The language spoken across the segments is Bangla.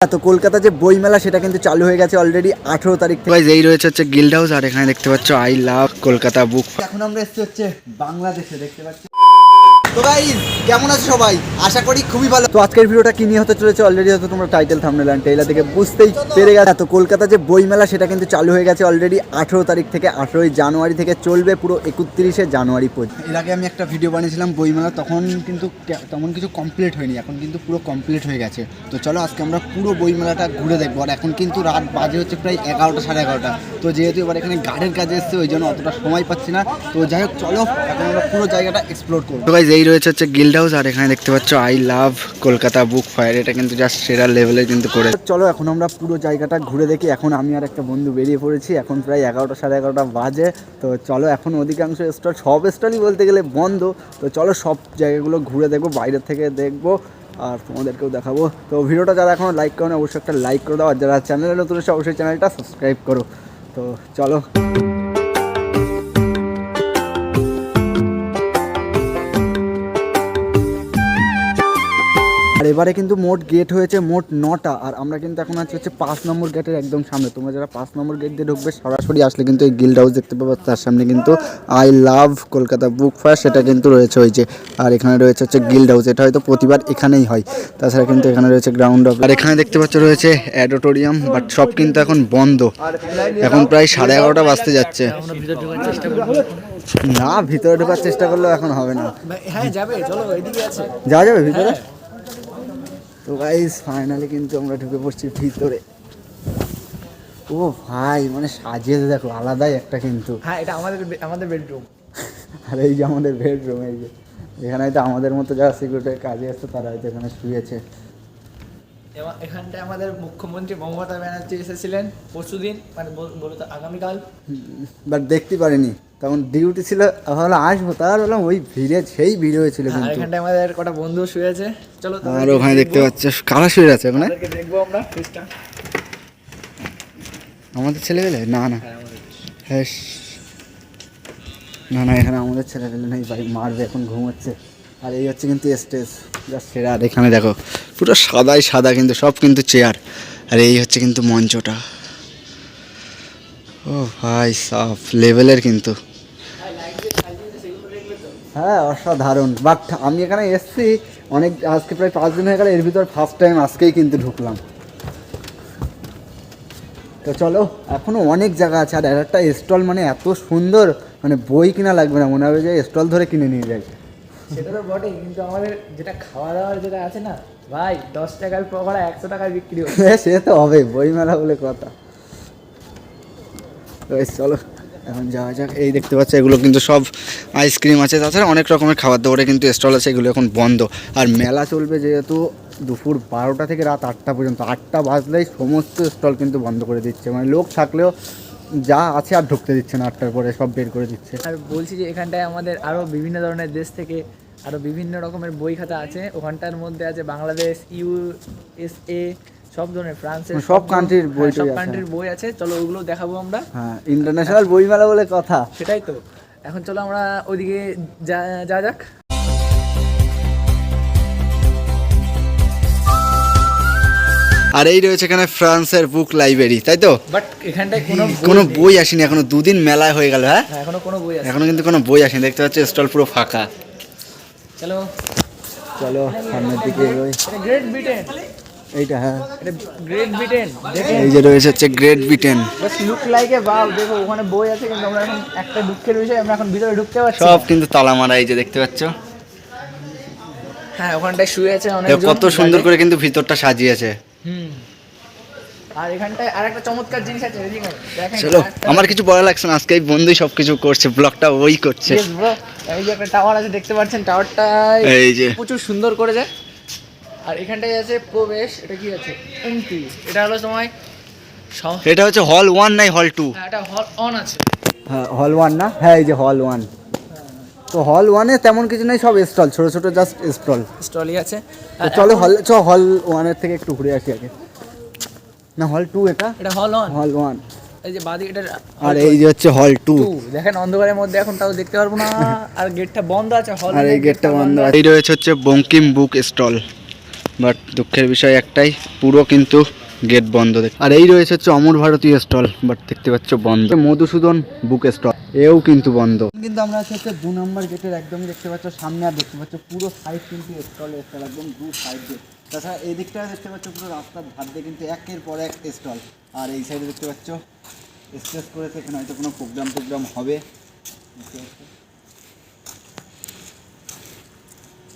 তো কলকাতা যে বইমেলা সেটা কিন্তু চালু হয়ে গেছে অলরেডি আঠেরো তারিখ থেকে। এই রয়েছে হচ্ছে গিল্ড হাউস আর এখানে দেখতে পাচ্ছ আই লাভ কলকাতা বুক এখন আমরা এসেছি হচ্ছে বাংলাদেশে দেখতে পাচ্ছি? তো কেমন আছো সবাই? আশা করি খুবই ভালো। তো আজকের ভিডিওটা কি নিয়ে হতে চলেছে অলরেডি হয়তো তোমরা টাইটেল থামনেল অ্যান্ড টেইলার থেকে বুঝতেই পেরে গেছে। তো কলকাতা যে বইমেলা, সেটা কিন্তু চালু হয়ে গেছে অলরেডি আঠেরো তারিখ থেকে, আঠেরোই জানুয়ারি থেকে চলবে পুরো একত্রিশে জানুয়ারি পর্যন্ত। এর আগে আমি একটা ভিডিও বানিয়েছিলাম বইমেলা, তখন কিন্তু তেমন কিছু কমপ্লিট হয়নি, এখন কিন্তু পুরো কমপ্লিট হয়ে গেছে। তো চলো আজকে আমরা পুরো বইমেলাটা ঘুরে দেখব, আর এখন কিন্তু রাত বাজে হচ্ছে প্রায় এগারোটা, সাড়ে এগারোটা। তো যেহেতু এবার এখানে গার্ডের কাজে এসছে, ওই জন্য অতটা সময় পাচ্ছি না। তো যাই হোক, চলো, এখন আমরা পুরো জায়গাটা এক্সপ্লোর করব। তো এই রয়েছে হচ্ছে গিল্ড হাউস আর এখানে দেখতে পাচ্ছ I love Kolkata book fair এটা কিন্তু জাস্ট সেরা লেভেলের কিন্তু করে। চলো, এখন আমরা পুরো জায়গাটা ঘুরে দেখি। এখন আমি আর একটা বন্ধু বেরিয়ে পড়েছি, এখন প্রায় এগারোটা সাড়ে এগারোটা বাজে। তো চলো, এখন অধিকাংশ স্টল সব স্টলই বলতে গেলে বন্ধ। তো চলো, সব জায়গাগুলো ঘুরে দেখব বাইরে থেকে দেখব, আর তোমাদেরকেও দেখাবো। তো ভিডিওটা যারা এখনও লাইক করো না অবশ্যই একটা লাইক করে দাও, আর যারা চ্যানেলে নতুন অবশ্যই চ্যানেলটা সাবস্ক্রাইব করো। তো চলো। এবারে কিন্তু মোট গেট হয়েছে মোট নটা আর আমরা কিন্তু এখন আছি হচ্ছে পাঁচ নম্বর গেটের একদম সামনে। তোমরা যারা পাঁচ নম্বর গেট দিয়ে ঢুকবে সরাসরি আসলে কিন্তু এই গিল্ড হাউস দেখতে পাবে তার সামনে কিন্তু I love Kolkata book fair সেটা কিন্তু রয়েছে ওই যে আর এখানে রয়েছে হচ্ছে গিল্ড হাউস এটা হয়তো প্রতিবার এখানেই হয়। তাছাড়া কিন্তু এখানে রয়েছে গ্রাউন্ড অফ আর এখানে দেখতে পাচ্ছ রয়েছে অ্যাডোটোরিয়াম বাট সব কিন্তু এখন বন্ধ। এখন প্রায় সাড়ে এগারোটা বাজতে যাচ্ছে। না ভিতরে ঢোকার চেষ্টা করলেও এখন হবে না। হ্যাঁ যাবে চলো এদিকে আছে। যাওয়া যাবে ভিতরে? তো গাইস ফাইনালি কিন্তু আমরা ঢুকে পড়ছি ভিতরে। ও ভাই মানে সাজিয়ে দেখো আলাদাই একটা কিন্তু। হ্যাঁ এটা আমাদের আমাদের বেডরুম আর এই যে আমাদের বেডরুম এই যে। এখানে হয়তো আমাদের মতো যারা সিকিউরিটির কাজে আসছে তারা হয়তো এখানে শুয়েছে। এখানটায় আমাদের মুখ্যমন্ত্রী মমতা ব্যানার্জি এসেছিলেন পরশুদিন মানে বলতো আগামীকাল। বাট দেখতে পারিনি। তখন ডিউটি ছিল ভাবলাম আসব তার বললাম ওই ভিড়ে সেই ভিড় হয়েছিল কিন্তু। এখানটায় আমাদের কটা বন্ধু শুয়ে আছে। চলো আর ওখানে দেখতে। পাচ্ছ কারা শুয়ে আছে ওখানে? দেখব আমরা ফিসটা আমাদের ছেলেবেলে না না। হ্যাঁ না না এখানে আমাদের ছেলে পেলে নেই ভাই মারবে এখন ঘুমোচ্ছে। আর এই হচ্ছে কিন্তু স্টেজ জাস্ট সেরা। আর এখানে দেখো পুরো সাদাই সাদা কিন্তু সব কিন্তু চেয়ার আর এই হচ্ছে কিন্তু মঞ্চটা। ও ভাই সাফ লেভেলের কিন্তু। হ্যাঁ অসাধারণ। বাট আমি এখানে এসছি অনেক আজকে প্রায় পাঁচ দিন হয়ে গেল এর ভিতর ফার্স্ট টাইম আজকেই কিন্তু ঢুকলাম। তো চলো এখনও অনেক জায়গা আছে আর একটা স্টল মানে এত সুন্দর মানে বই কিনা লাগবে না মনে হবে যে স্টল ধরে কিনে নিয়ে যাই। সেটা তো বটেই কিন্তু আমাদের যেটা খাওয়া দাওয়ার যেটা আছে না ভাই দশ টাকার পকোড়া একশো টাকায় বিক্রি হ্যাঁ, সে তো হবে বই মেলা বলে কথা। চলো। এখন যাওয়া যাক। এই দেখতে পাচ্ছ, এগুলো কিন্তু সব আইসক্রিম আছে। তাছাড়া অনেক রকমের খাবার দাবারের কিন্তু স্টল আছে, এগুলো এখন বন্ধ। আর মেলা চলবে যেহেতু দুপুর বারোটা থেকে রাত আটটা পর্যন্ত। আটটা বাজলেই সমস্ত স্টল কিন্তু বন্ধ করে দিচ্ছে। মানে লোক থাকলেও যা আছে আর ঢুকতে দিচ্ছে না, আটটার পরে সব বের করে দিচ্ছে। আর বলছি যে এখানটায় আমাদের আরও বিভিন্ন ধরনের দেশ থেকে আরও বিভিন্ন রকমের বই খাতা আছে। ওখানটার মধ্যে আছে বাংলাদেশ ইউএসএ সব ধরনের ফ্রান্সের সব country-র হ্যাঁ, বই সব কান্ট্রির বই আছে। চলো ওগুলো দেখাবো আমরা। হ্যাঁ ইন্টারন্যাশনাল বই মেলা বলে কথা। সেটাই তো। এখন চলো আমরা ওইদিকে যা যা যাক। আর এই রয়েছে এখানে ফ্রান্সের বুক লাইব্রেরি তাই তো? বাট এখানটায় কোনো বই কোনো বই আসেনি এখনও দুদিন মেলায় হয়ে গেল হ্যাঁ? হ্যাঁ, এখনও কোনো বই আছে এখনও কিন্তু কোনো বই আসেনি দেখতে পাচ্ছ স্টল পুরো ফাঁকা। চলো। চলো সামনের দিকে গ্রেট ব্রিটেন এইটা হ্যাঁ। গ্রেট ব্রিটেন এই যে রয়েছে হচ্ছে great Britain look like a bow দেখো ওখানে বই আছে কিন্তু আমরা এখন একটা দুঃখের বিষয় আমরা এখন ভিতরে ঢুকতে পারছি সব কিন্তু তালা মারা এই যে দেখতে পাচ্ছ। হ্যাঁ ওখানটায় শুয়ে আছে অনেক কত সুন্দর করে কিন্তু ভিতরটা সাজিয়েছে। হুম। আর এখানটায় আর একটা চমৎকার জিনিস আছে দেখেন চলো আমার কিছু বলা লাগছে না আজকে এই বন্ধুই সব কিছু করছে ব্লগটা ওই করছে। এই যে একটা টাওয়ার আছে দেখতে পাচ্ছেন টাওয়ারটা এই যে। প্রচুর সুন্দর করেছে। আর এখানটায় আছে প্রবেশ এটা কি আছে? এন্ট্রি এটা হলো সময় এটা হচ্ছে হল ওয়ান নাই হল টু হ্যাঁ, এটা হল অন আছে। হ্যাঁ হল ওয়ান না? হ্যাঁ এই যে হল ওয়ান তো হল ওয়ানে তেমন কিছু নেই সব স্টল ছোট ছোট জাস্ট স্টল স্টলই আছে। চলো হল চ হল ওয়ানের থেকে একটু ঘুরে আসি আগে। না হল টু এটা? এটা হল অন হল ওয়ান এই যে বাদি এটা আর এই যে হচ্ছে হল টু টু দেখেন অন্ধকারের মধ্যে এখন তাও দেখতে পারব না। আর গেটটা বন্ধ আছে হল আর এই গেটটা বন্ধ আছে। এই রয়েছে হচ্ছে বঙ্কিম বুক স্টল। বাট দুঃখের বিষয় একটাই, পুরো কিন্তু গেট বন্ধ আর এই রয়েছে হচ্ছে অমর ভারতীয় স্টল বাট দেখতে পাচ্ছ বন্ধ। মধুসূদন বুক স্টল এও কিন্তু বন্ধ। কিন্তু আমরা হচ্ছে দু নম্বর গেটের একদমই দেখতে পাচ্ছ সামনে, আর দেখতে পাচ্ছ পুরো সাইড কিন্তু স্টল স্টল একদম দু সাইড দিয়ে। তাছাড়া এই দিকটা দেখতে পাচ্ছ পুরো রাস্তার ধার দিয়ে কিন্তু একের পর এক স্টল আর এই সাইডে দেখতে পাচ্ছ স্টেজ করেছে এখানে হয়তো কোনো প্রোগ্রাম টোগ্রাম হবে। দেখতে।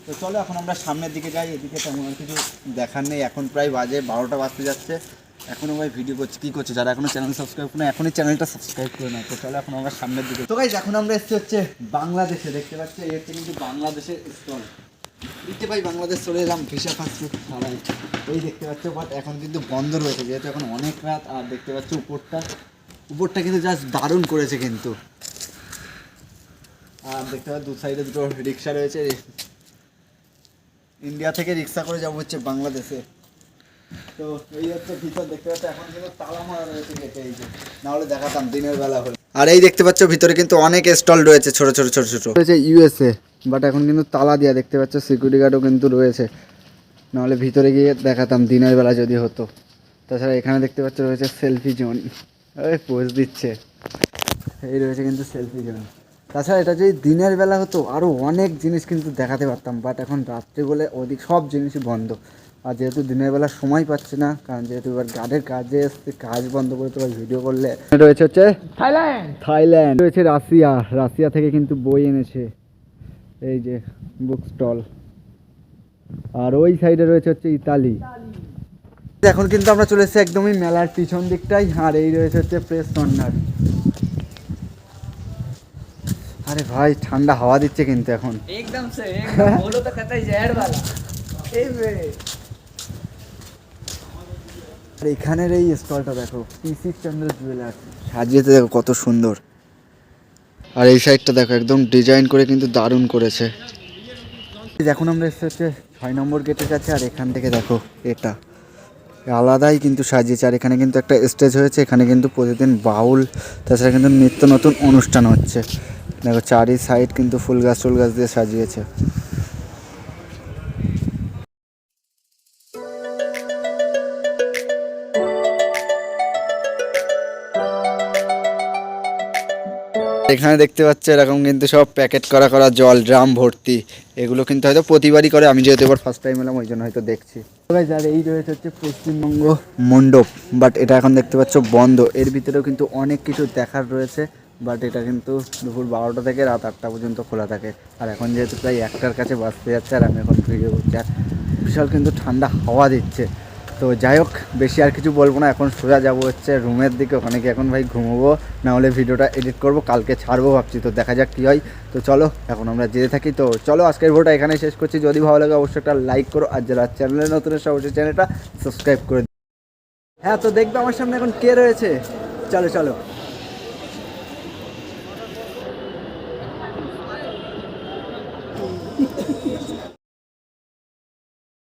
তো চলো এখন আমরা সামনের দিকে যাই, এদিকে তেমন আর কিছু দেখার নেই। এখন প্রায় বাজে, বারোটা বাজতে যাচ্ছে। এখনও ভাই ভিডিও করছি, কী করছে? যারা এখনও চ্যানেল সাবস্ক্রাইব করে এখনই চ্যানেলটা সাবস্ক্রাইব করে না তো চলো এখন আমরা সামনের দিকে তো গাইজ এখন আমরা এসেছি হচ্ছে বাংলাদেশে, দেখতে পাচ্ছি? এই হচ্ছে কিন্তু বাংলাদেশের স্টল দিতে পাই বাংলাদেশ চলে এলাম, ভিসা পাসপোর্ট ছাড়াই এই দেখতে পাচ্ছ বাট এখন কিন্তু বন্ধ রয়েছে, যেহেতু এখন অনেক রাত, আর দেখতে পাচ্ছ উপরটা উপরটা কিন্তু জাস্ট দারুণ করেছে কিন্তু। আর দেখতে পাচ্ছ, দু সাইডে দুটো রিক্সা রয়েছে ইন্ডিয়া থেকে রিক্সা করে যাব হচ্ছে বাংলাদেশে। তো এই হচ্ছে ভিতর দেখতে পাচ্ছ, এখন কিন্তু তালা মারা রয়েছে গেটে, এই যে। নাহলে দেখাতাম দিনের বেলা হলে। আর এই দেখতে পাচ্ছ, ভিতরে কিন্তু অনেক স্টল রয়েছে, ছোট ছোট ছোট ছোট। রয়েছে ইউএসএ, বাট এখন কিন্তু তালা দেওয়া দেখতে পাচ্ছ সিকিউরিটি গার্ডও কিন্তু রয়েছে। নাহলে ভিতরে গিয়ে দেখাতাম, দিনের বেলা যদি হতো। তাছাড়া এখানে দেখতে পাচ্ছ, রয়েছে সেলফি জোন ওই পোজ দিচ্ছে। এই রয়েছে কিন্তু সেলফি জোন তাছাড়া এটা যদি দিনের বেলা হতো আরও অনেক জিনিস কিন্তু দেখাতে পারতাম বাট এখন রাত্রে বলে ওদিক সব জিনিসই বন্ধ। আর যেহেতু দিনের বেলা সময় পাচ্ছে না কারণ যেহেতু এবার গার্ডের কাজে এসছে কাজ বন্ধ করে তোমার ভিডিও করলে। রয়েছে হচ্ছে থাইল্যান্ড! থাইল্যান্ড। রয়েছে রাশিয়া রাশিয়া থেকে কিন্তু বই এনেছে এই যে বুক স্টল আর ওই সাইডে রয়েছে হচ্ছে ইতালি। এখন কিন্তু আমরা চলে এসেছি একদমই মেলার পিছন দিকটাই আর এই রয়েছে হচ্ছে প্রেস কর্নার আরে ভাই ঠান্ডা হাওয়া দিচ্ছে কিন্তু এখন। একদম সে একদম। বলো তো কথাই জ্যাড় वाला এই আর এখানের এই স্টলটা দেখো পিসি চন্দ্র জুয়েলার্স সাজিয়েছে দেখো কত সুন্দর। আর এই সাইডটা দেখো একদম ডিজাইন করে কিন্তু দারুণ করেছে। এখন আমরা এসে হচ্ছে ছয় নম্বর গেটের কাছে আর এখান থেকে দেখো এটা। আলাদাই কিন্তু সাজিয়েছে। আর এখানে কিন্তু একটা স্টেজ হয়েছে, এখানে কিন্তু প্রতিদিন বাউল, তাছাড়া কিন্তু নিত্য নতুন অনুষ্ঠান হচ্ছে। দেখো চারি সাইড কিন্তু ফুল গাছ ফুল গাছ দিয়ে সাজিয়েছে। এখানে দেখতে পাচ্ছ এরকম কিন্তু সব প্যাকেট করা করা জল, ড্রাম ভর্তি। এগুলো কিন্তু হয়তো প্রতিবারই করে। আমি যেহেতু এবার ফার্স্ট টাইম এলাম, ওই জন্য হয়তো দেখছি। আর এই রয়েছে হচ্ছে পশ্চিমবঙ্গ মণ্ডপ বাট এটা এখন দেখতে পাচ্ছ বন্ধ। এর ভিতরেও কিন্তু অনেক কিছু দেখার রয়েছে বাট এটা কিন্তু দুপুর বারোটা থেকে রাত আটটা পর্যন্ত খোলা থাকে। আর এখন যেহেতু প্রায় একটার কাছে বাঁচতে যাচ্ছে, আর আমি এখন করছি। আর বিশাল কিন্তু ঠান্ডা হাওয়া দিচ্ছে। তো যাই হোক, বেশি আর কিছু বলব না। এখন সোজা যাব হচ্ছে রুমের দিকে, ওখানে গিয়ে এখন ভাই ঘুমবো। না হলে ভিডিওটা এডিট করব, কালকে ছাড়বো ভাবছি, তো দেখা যাক কী হয়। তো চলো, এখন আমরা যেতে থাকি। তো চলো, আজকের ভিডিওটা এখানে শেষ করছি। যদি ভালো লাগে অবশ্যই একটা লাইক করো, আর যারা চ্যানেলের নতুন, এসে অবশ্যই চ্যানেলটা সাবস্ক্রাইব করে। হ্যাঁ তো দেখবে আমার সামনে এখন কে রয়েছে? চলো চলো।